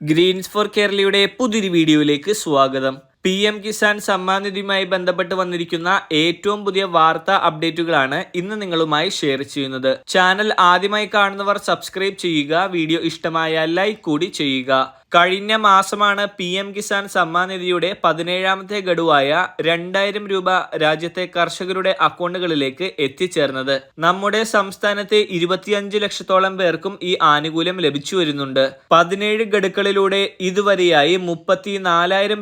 Green's four കേരളയുടെ പുതിയൊരു വീഡിയോയിലേക്ക് സ്വാഗതം. പി എം കിസാൻ സമ്മാൻ നിധിയുമായി ബന്ധപ്പെട്ട് വന്നിരിക്കുന്ന ഏറ്റവും പുതിയ വാർത്താ അപ്ഡേറ്റുകളാണ് ഇന്ന് നിങ്ങളുമായി ഷെയർ ചെയ്യുന്നത്. ചാനൽ ആദ്യമായി കാണുന്നവർ സബ്സ്ക്രൈബ് ചെയ്യുക വീഡിയോ ഇഷ്ടമായ ലൈക്ക് കൂടി ചെയ്യുക. കഴിഞ്ഞ മാസമാണ് പി എം കിസാൻ സമ്മാൻ നിധിയുടെ പതിനേഴാമത്തെ ഗഡുവായ രണ്ടായിരം രൂപ രാജ്യത്തെ കർഷകരുടെ അക്കൗണ്ടുകളിലേക്ക് എത്തിച്ചേർന്നത്. നമ്മുടെ സംസ്ഥാനത്തെ ഇരുപത്തിയഞ്ച് ലക്ഷത്തോളം പേർക്കും ഈ ആനുകൂല്യം ലഭിച്ചു വരുന്നുണ്ട്. പതിനേഴ് ഗഡുക്കളിലൂടെ ഇതുവരെയായി മുപ്പത്തി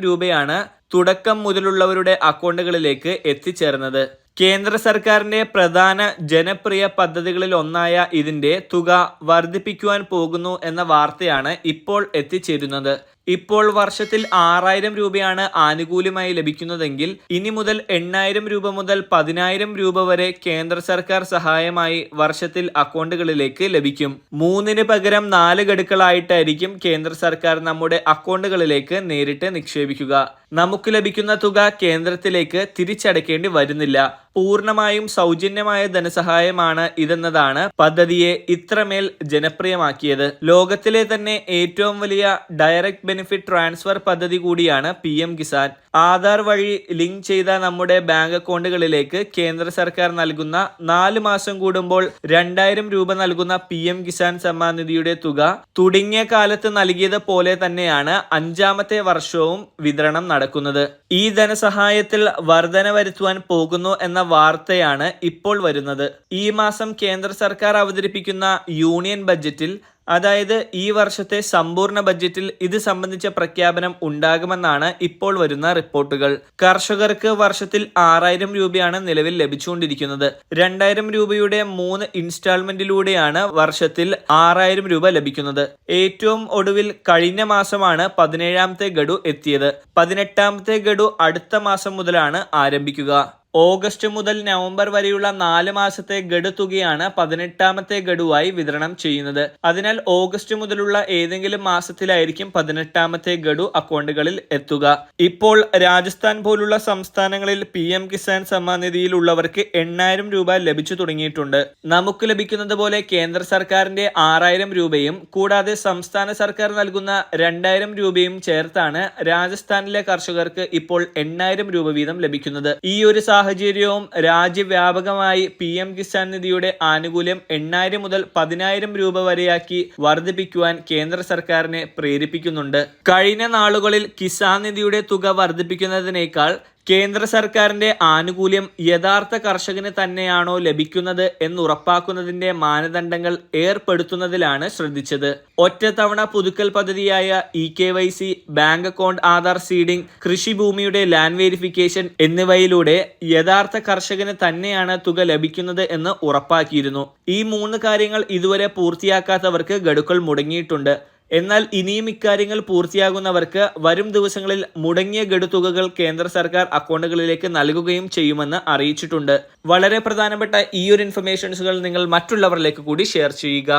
രൂപയാണ് തുടക്കം മുതലുള്ളവരുടെ അക്കൗണ്ടുകളിലേക്ക് എത്തിച്ചേർന്നത്. കേന്ദ്ര സർക്കാരിന്റെ പ്രധാന ജനപ്രിയ പദ്ധതികളിൽ ഒന്നായ ഇതിന്റെ തുക വർദ്ധിപ്പിക്കുവാൻ പോകുന്നു എന്ന വാർത്തയാണ് ഇപ്പോൾ എത്തിച്ചേരുന്നത്. ഇപ്പോൾ വർഷത്തിൽ ആറായിരം രൂപയാണ് ആനുകൂല്യമായി ലഭിക്കുന്നതെങ്കിൽ ഇനി മുതൽ എണ്ണായിരം രൂപ മുതൽ പതിനായിരം രൂപ വരെ കേന്ദ്ര സർക്കാർ സഹായമായി വർഷത്തിൽ അക്കൗണ്ടുകളിലേക്ക് ലഭിക്കും. മൂന്നിന് പകരം നാല് ഗഡുക്കളായിട്ടായിരിക്കും കേന്ദ്ര സർക്കാർ നമ്മുടെ അക്കൗണ്ടുകളിലേക്ക് നേരിട്ട് നിക്ഷേപിക്കുക. നമുക്ക് ലഭിക്കുന്ന തുക കേന്ദ്രത്തിലേക്ക് തിരിച്ചടയ്ക്കേണ്ടി വരുന്നില്ല. പൂർണമായും സൗജന്യമായ ധനസഹായമാണ് ഇതെന്നതാണ് പദ്ധതിയെ ഇത്രമേൽ ജനപ്രിയമാക്കിയത്. ലോകത്തിലെ തന്നെ ഏറ്റവും വലിയ ഡയറക്റ്റ് ബെനിഫിറ്റ് ട്രാൻസ്ഫർ പദ്ധതി കൂടിയാണ് പി കിസാൻ. ആധാർ വഴി ലിങ്ക് ചെയ്ത നമ്മുടെ ബാങ്ക് അക്കൗണ്ടുകളിലേക്ക് കേന്ദ്ര സർക്കാർ നൽകുന്ന നാല് മാസം കൂടുമ്പോൾ രണ്ടായിരം രൂപ നൽകുന്ന പി എം കിസാൻ സമ്മാൻ നിധിയുടെ തുക തുടങ്ങിയ കാലത്ത് നൽകിയത് പോലെ തന്നെയാണ് അഞ്ചാമത്തെ വർഷവും വിതരണം നടക്കുന്നത്. ഈ ധനസഹായത്തിൽ വർധന വരുത്തുവാൻ പോകുന്നു എന്ന വാർത്തയാണ് ഇപ്പോൾ വരുന്നത്. ഈ മാസം കേന്ദ്ര സർക്കാർ അവതരിപ്പിക്കുന്ന യൂണിയൻ ബജറ്റിൽ അതായത് ഈ വർഷത്തെ സമ്പൂർണ ബജറ്റിൽ ഇത് സംബന്ധിച്ച പ്രഖ്യാപനം ഉണ്ടാകുമെന്നാണ് ഇപ്പോൾ വരുന്ന റിപ്പോർട്ടുകൾ. കർഷകർക്ക് വർഷത്തിൽ ആറായിരം രൂപയാണ് നിലവിൽ ലഭിച്ചുകൊണ്ടിരിക്കുന്നത്. രണ്ടായിരം രൂപയുടെ മൂന്ന് ഇൻസ്റ്റാൾമെന്റിലൂടെയാണ് വർഷത്തിൽ ആറായിരം രൂപ ലഭിക്കുന്നത്. ഏറ്റവും ഒടുവിൽ കഴിഞ്ഞ മാസമാണ് പതിനേഴാമത്തെ ഗഡു എത്തിയത്. പതിനെട്ടാമത്തെ ഗഡു അടുത്ത മാസം മുതലാണ് ആരംഭിക്കുക. ഓഗസ്റ്റ് മുതൽ നവംബർ വരെയുള്ള നാല് മാസത്തെ ഗഡു തുകയാണ് പതിനെട്ടാമത്തെ ഗഡുവായി വിതരണം ചെയ്യുന്നത്. അതിനാൽ ഓഗസ്റ്റ് മുതലുള്ള ഏതെങ്കിലും മാസത്തിലായിരിക്കും പതിനെട്ടാമത്തെ ഗഡു അക്കൗണ്ടുകളിൽ എത്തുക. ഇപ്പോൾ രാജസ്ഥാൻ പോലുള്ള സംസ്ഥാനങ്ങളിൽ പി എം കിസാൻ സമ്മാൻ നിധിയിലുള്ളവർക്ക് എണ്ണായിരം രൂപ ലഭിച്ചു തുടങ്ങിയിട്ടുണ്ട്. നമുക്ക് ലഭിക്കുന്നത് പോലെ കേന്ദ്ര സർക്കാരിന്റെ ആറായിരം രൂപയും കൂടാതെ സംസ്ഥാന സർക്കാർ നൽകുന്ന രണ്ടായിരം രൂപയും ചേർത്താണ് രാജസ്ഥാനിലെ കർഷകർക്ക് ഇപ്പോൾ എണ്ണായിരം രൂപ വീതം ലഭിക്കുന്നത്. ഈ ഒരു സാഹചര്യവും രാജ്യവ്യാപകമായി പി എം കിസാൻ നിധിയുടെ ആനുകൂല്യം എണ്ണായിരം മുതൽ പതിനായിരം രൂപ വരെയാക്കി വർദ്ധിപ്പിക്കുവാൻ കേന്ദ്ര സർക്കാരിനെ പ്രേരിപ്പിക്കുന്നുണ്ട്. കഴിഞ്ഞ നാളുകളിൽ കിസാൻ നിധിയുടെ തുക വർദ്ധിപ്പിക്കുന്നതിനേക്കാൾ കേന്ദ്ര സർക്കാരിന്റെ ആനുകൂല്യം യഥാർത്ഥ കർഷകന് തന്നെയാണോ ലഭിക്കുന്നത് എന്നുറപ്പാക്കുന്നതിന്റെ മാനദണ്ഡങ്ങൾ ഏർപ്പെടുത്തുന്നതിലാണ് ശ്രദ്ധിച്ചത്. ഒറ്റത്തവണ പുതുക്കൽ പദ്ധതിയായ E K Y C bank account Aadhaar seeding കൃഷിഭൂമിയുടെ land verification എന്നിവയിലൂടെ യഥാർത്ഥ കർഷകന് തന്നെയാണ് തുക ലഭിക്കുന്നത് എന്ന് ഉറപ്പാക്കിയിരുന്നു. ഈ മൂന്ന് കാര്യങ്ങൾ ഇതുവരെ പൂർത്തിയാക്കാത്തവർക്ക് ഗഡുക്കൾ മുടങ്ങിയിട്ടുണ്ട്. എന്നാൽ ഇനിയും ഇക്കാര്യങ്ങൾ പൂർത്തിയാകുന്നവർക്ക് വരും ദിവസങ്ങളിൽ മുടങ്ങിയ ഗഡുതുകകൾ കേന്ദ്ര സർക്കാർ അക്കൗണ്ടുകളിലേക്ക് നൽകുകയും ചെയ്യുമെന്ന് അറിയിച്ചിട്ടുണ്ട്. വളരെ പ്രധാനപ്പെട്ട ഈ ഒരു ഇൻഫർമേഷൻസുകൾ നിങ്ങൾ മറ്റുള്ളവരിലേക്ക് കൂടി ഷെയർ ചെയ്യുക.